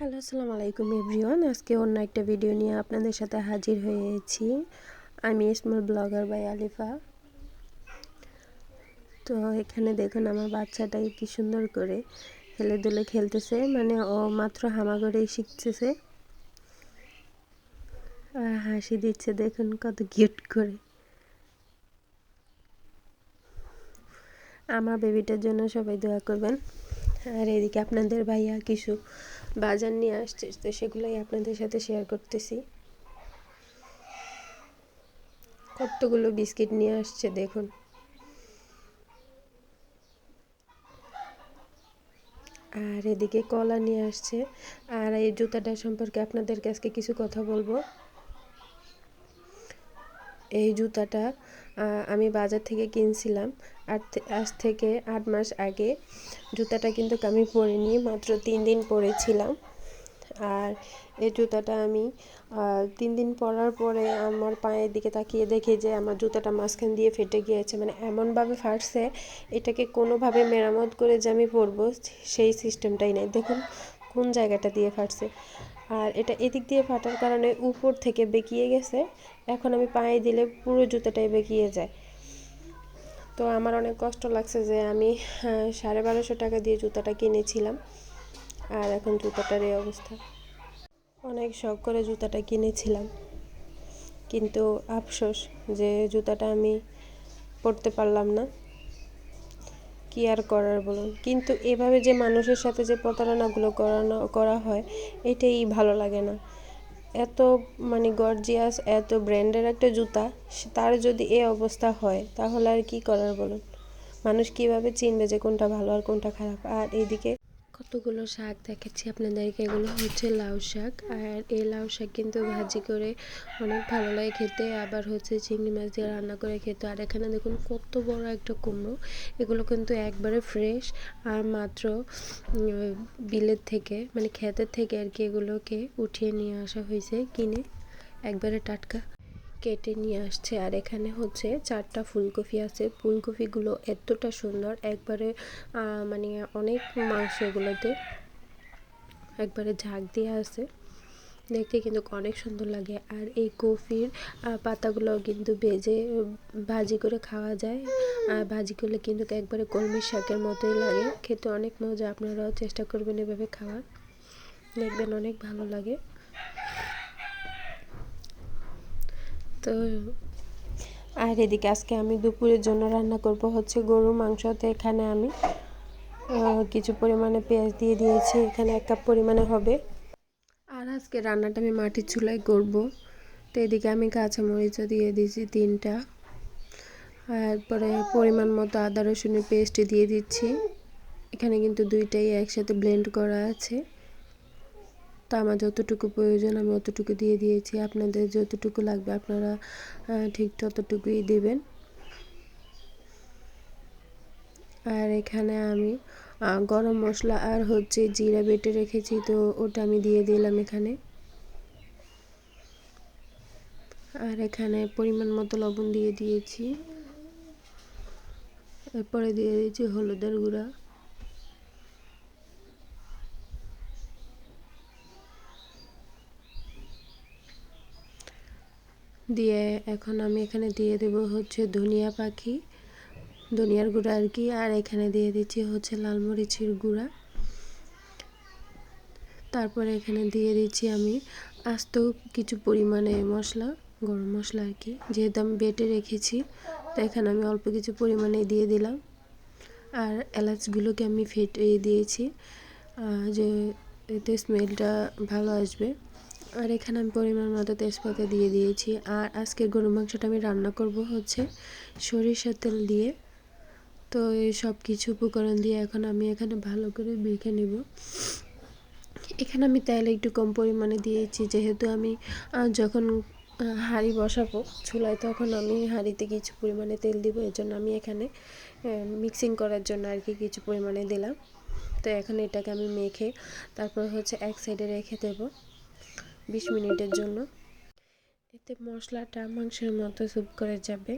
Hello আসসালামু আলাইকুম everyone. আজকে অন্য একটা ভিডিও নিয়ে আপনাদের সাথে হাজির হয়েছি। আমি স্মল ব্লগার বাই আলিফা তো এখানে দেখুন আমার বাচ্চাটাকে কি সুন্দর করে খেলে দুলে খেলতেছে। মানে ও মাত্র হামাগড়েই শিখতেছে। আর হাসি দিচ্ছে, দেখুন কত কিউট করে। আমার বেবিটার জন্য সবাই দোয়া করবেন। আর এদিকে আপনাদের ভাইয়া কিছু বাজার নিয়ে আসছে তো সেগুলোই আপনাদের সাথে শেয়ার করতেছি। কতগুলো বিস্কিট নিয়ে আসছে দেখুন। আর এদিকে কলা নিয়ে আসছে। আর এই জুতাটা সম্পর্কে আপনাদের কাছে কিছু কথা বলব। এই জুতাটা আমি বাজার থেকে কিনছিলাম। আর আজ থেকে আট মাস আগে জুতাটা কিন্তু আমি পরিনি, মাত্র তিন দিন পরেছিলাম। আর এই জুতাটা আমি তিন দিন পরার পরে আমার পায়ের দিকে তাকিয়ে দেখি যে আমার জুতাটা মাঝখান দিয়ে ফেটে গিয়েছে। মানে এমনভাবে ফাটছে, এটাকে কোনোভাবে মেরামত করে যে আমি পরবো, সেই সিস্টেমটাই নেই। দেখুন কোন জায়গাটা দিয়ে ফাটছে। আর এটা এদিক দিয়ে ফাটার কারণে উপর থেকে বেঁকিয়ে গেছে। এখন আমি পায়ে দিলে পুরো জুতোটাই বেঁকিয়ে যায়। তো আমার অনেক কষ্ট লাগছে যে আমি সাড়ে বারোশো টাকা দিয়ে জুতাটা কিনেছিলাম। আর এখন জুতাটার এই অবস্থা। অনেক শখ করে জুতাটা কিনেছিলাম। কিন্তু আফসোস যে জুতাটা আমি পরতে পারলাম না। কি আর করার বলুন? কিন্তু এভাবে যে মানুষের সাথে যে প্রতারণাগুলো করানো, করা হয়, এটাই ভালো লাগে না। এত মানে গর্জিয়াস এত ব্র্যান্ডের একটা জুতা তার যদি এ অবস্থা হয়, তাহলে আর কি করার বলুন? মানুষ কীভাবে চিনবে যে কোনটা ভালো আর কোনটা খারাপ? আর এইদিকে কতগুলো শাক দেখাচ্ছি আপনাদেরকে? এগুলো হচ্ছে লাউ শাক। আর এই লাউ শাক কিন্তু ভাজি করে অনেক ভালো লাগে খেতে। আবার হচ্ছে চিংড়ি মাছ দিয়ে রান্না করে খেতে। আর এখানে দেখুন কত বড় একটা কুমড়ো। এগুলো কিন্তু একবারে ফ্রেশ আর মাত্র বিলের থেকে মানে ক্ষেতের থেকে আর কি এগুলোকে উঠিয়ে নিয়ে আসা হয়েছে কিনে। একবারে টাটকা। কেটে নিয়ে আসছে। আর এখানে হচ্ছে চারটা ফুলকপি আছে। ফুলকপিগুলো এতটা সুন্দর। একবারে মানে অনেক মাংস এগুলোতে একবারে ঝাঁক দিয়ে আছে। দেখতে কিন্তু অনেক সুন্দর লাগে। আর এই কফির পাতাগুলো কিন্তু ভেজে, ভাজি করে খাওয়া যায়। আর ভাজি করলে কিন্তু একবারে কলমির শাকের মতোই লাগে। খেতে অনেক মজা। আপনারাও চেষ্টা করবেন এভাবে খাওয়ার। দেখবেন অনেক ভালো লাগে। তো আর এদিকে আজকে আমি দুপুরের জন্য রান্না করব হচ্ছে গরু মাংস। তো এখানে আমি কিছু পরিমাণে পেঁয়াজ দিয়ে দিয়েছি এখানে এক কাপ পরিমাণে হবে। আর আজকে রান্নাটা আমি মাটির চুলায় করব। তো এদিকে আমি কাঁচা কাঁচামরিচও দিয়ে দিয়েছি তিনটা। তারপরে পরিমাণ মতো আদা রসুনের পেস্ট দিয়ে দিচ্ছি। এখানে কিন্তু দুইটাই একসাথে ব্লেন্ড করা আছে। তো আমার যতটুকু প্রয়োজন আমি অতটুকু দিয়ে দিয়েছি। আপনাদের যতটুকু লাগবে আপনারা ঠিক ততটুকুই দেবেন। আর এখানে আমি গরম মশলা আর হচ্ছে জিরা বেটে রেখেছি, তো ওটা আমি দিয়ে দিলাম এখানে। আর এখানে পরিমাণ মতো লবণ দিয়ে দিয়েছি। এরপরে দিয়ে দিয়েছি হলুদের গুঁড়া। দিয়ে এখন আমি এখানে দিয়ে দেব হচ্ছে ধনিয়া পাখি, ধনিয়ার গুঁড়া আর কি, আর এখানে দিয়ে দিচ্ছি হচ্ছে লাল মরিচের গুঁড়া। তারপরে এখানে দিয়ে দিচ্ছি আমি আস্ত কিছু পরিমাণে মশলা, গরম মশলা আর কি। যেহেতু আমি বেটে রেখেছি, তো এখানে আমি অল্প কিছু পরিমাণে দিয়ে দিলাম। আর এলাচগুলোকে আমি ফেটে দিয়েছি যে এতে স্মেলটা ভালো আসবে। আর এখানে আমি পরিমাণ মতো তেজপাতা দিয়ে দিয়েছি। আর আজকে গরু মাংসটা আমি রান্না করব হচ্ছে সরিষার তেল দিয়ে। তো এই সব কিছু উপকরণ দিয়ে এখন আমি এখানে ভালো করে মেখে নেব। এখানে আমি তেল একটু কম পরিমাণে দিয়েছি, যেহেতু আমি যখন হাঁড়ি বসাবো চুলায়, তখন আমি হাঁড়িতে কিছু পরিমাণে তেল দিব। এর জন্য আমি এখানে মিক্সিং করার জন্য আর কি কিছু পরিমাণে দিলাম। তো এখন এটাকে আমি মেখে তারপর হচ্ছে এক সাইডে রেখে দেবো। বিশ মিনিটের জন্য। এতে মশলাটা মাংসের মতো স্যুপ করে যাবে।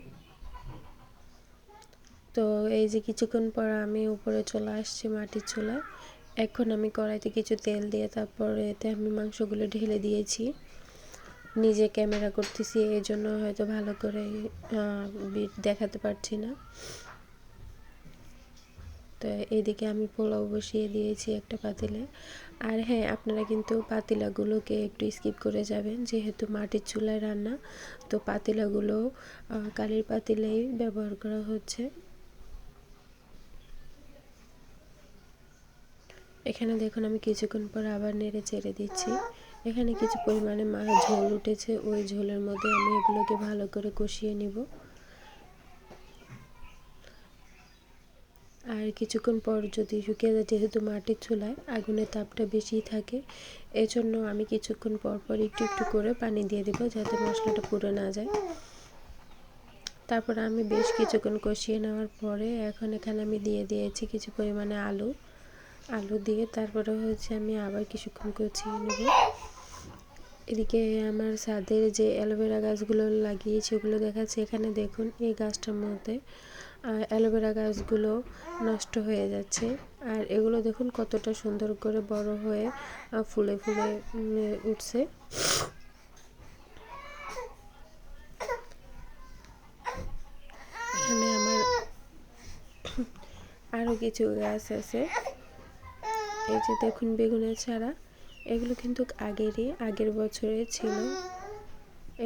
তো এই যে কিছুক্ষণ পর আমি উপরে চলে আসছি মাটির চুলায়। এখন আমি কড়াইতে কিছু তেল দিয়ে তারপরে এতে আমি মাংসগুলো ঢেলে দিয়েছি। নিজে ক্যামেরা করতেছি এই জন্য হয়তো ভালো করে দেখাতে পারছি না। তো এইদিকে আমি পোলাও বসিয়ে দিয়েছি একটা পাতিলে। আর হ্যাঁ আপনারা কিন্তু পাতিলাগুলোকে একটু স্কিপ করে যাবেন, যেহেতু মাটির চুলায় রান্না। তো পাতিলাগুলো কালির পাতিলেই ব্যবহার করা হচ্ছে। এখানে দেখুন, আমি কিছুক্ষণ পর আবার নেড়ে চেড়ে দিচ্ছি। এখানে কিছু পরিমাণে মা ঝোল উঠেছে, ওই ঝোলের মধ্যে আমি এগুলোকে ভালো করে কষিয়ে নিব আর কিছুক্ষণ পর যদি শুকিয়ে যায়, যেহেতু মাটির চুলায় আগুনের তাপটা বেশি থাকে, এজন্য আমি কিছুক্ষণ পর পর একটু একটু করে পানি দিয়ে দেবো যাতে মশলাটা পুড়ে না যায়। তারপর আমি বেশ কিছুক্ষণ কষিয়ে নেওয়ার পরে এখন এখানে আমি দিয়ে দিয়েছি কিছু পরিমাণে আলু। আলু দিয়ে তারপরে হচ্ছে আমি আবার কিছুক্ষণ কষিয়ে নেব। এদিকে আমার ছাদের যে অ্যালোভেরা গাছগুলো লাগিয়েছি, ওগুলো দেখাচ্ছে। এখানে দেখুন, এই গাছটার মধ্যে অ্যালোভেরা গাছগুলো নষ্ট হয়ে যাচ্ছে। আর এগুলো দেখুন কতটা সুন্দর করে বড় হয়ে ফুলে ফুলে উঠছে। এখানে আমার আরও কিছু গাছ আছে। এই যে দেখুন বেগুনের ছাড়া এগুলো কিন্তু আগেরই, আগের বছরে ছিল।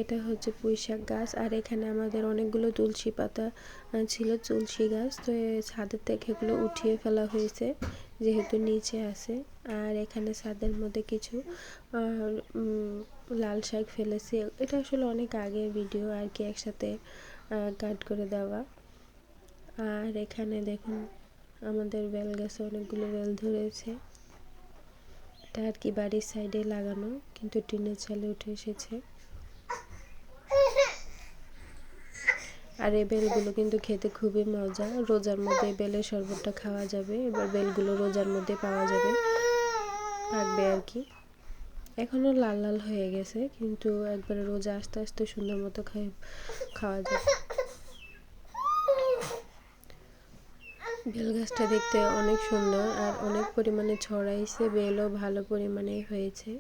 এটা হচ্ছে পুঁই শাক গাছ, আর এখানে আমাদের অনেকগুলো তুলসী পাতা ছিল তুলসী গাছ। তো ছাদের থেকে এগুলো উঠিয়ে ফেলা হয়েছে, যেহেতু নিচে আছে। আর এখানে ছাদের মধ্যে কিছু লাল শাক ফেলেছি। এটা আসলে অনেক আগের ভিডিও আর কি একসাথে কাট করে দেওয়া। আর এখানে দেখুন, আমাদের বেল গাছে অনেকগুলো বেল ধরেছে। এটা আর কি বাড়ির সাইডে লাগানো, কিন্তু টিনের চালে উঠে এসেছে। আর এই বেলগুলো কিন্তু খেতে খুবই মজা। রোজার মধ্যে বেলের শরবতটা খাওয়া যাবে। এবার বেলগুলো রোজার মধ্যে পাওয়া যাবে। থাকবে আর কি। এখনও লাল লাল হয়ে গেছে, কিন্তু একবারে রোজা আস্তে আস্তে সুন্দর মতো খাই খাওয়া যাবে। বেল গাছটা দেখতে অনেক সুন্দর আর অনেক পরিমাণে ছড়াইছে। বেলও ভালো পরিমাণে হয়েছে।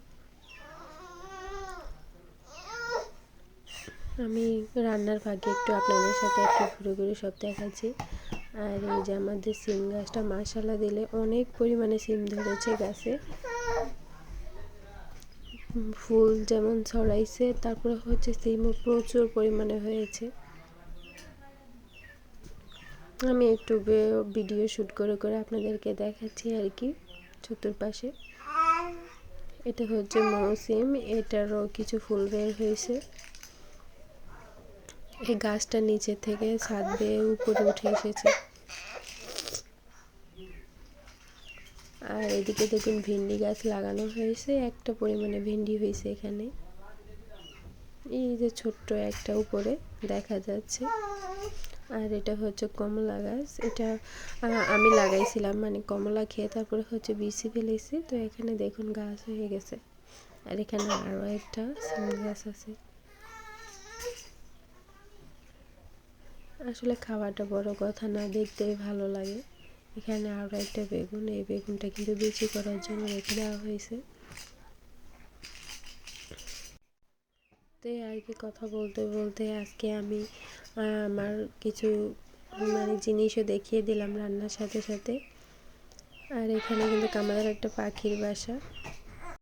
আমি রান্নার ভাগে একটু আপনাদের সাথে একটু ঘুরে ঘুরে সব দেখাচ্ছি। আর এই যে আমাদের সিম গাছটা মাসালা দিলে অনেক পরিমাণে সিম ধরেছে গাছে। ফুল যেমন ছড়াইছে, তারপরে হচ্ছে সিমও প্রচুর পরিমাণে হয়েছে। আমি একটু ভিডিও শ্যুট করে করে আপনাদেরকে দেখাচ্ছি আর কি, চতুর্পাশে। এটা হচ্ছে মৌসিম, এটারও কিছু ফুল বের হয়েছে। এই গাছটা নিচে থেকে ছাদ বেয়ে উপরে উঠে এসেছে। আর এদিকে দেখুন ভিন্ডি গাছ লাগানো হয়েছে, একটা পরিমাণে ভিন্ডি হয়েছে এখানে। এই যে ছোট্ট একটা উপরে দেখা যাচ্ছে। আর এটা হচ্ছে কমলা গাছ। এটা আমি লাগাইছিলাম মানে কমলা খেয়ে তারপরে হচ্ছে বিসি ফেলেছি। তো এখানে দেখুন গাছ হয়ে গেছে। আর এখানে আরও একটা গাছ আছে। আসলে খাওয়াটা বড় কথা না দেখতে ভালো লাগে। এখানে আরও একটা বেগুন, এই বেগুনটা কিন্তু বেশি করার জন্য রেখে দেওয়া হয়েছে। তো আর কি কথা বলতে বলতে আজকে আমি আমার কিছু মানে জিনিসও দেখিয়ে দিলাম রান্নার সাথে সাথে। আর এখানে কিন্তু আমাদের একটা পাখির বাসা।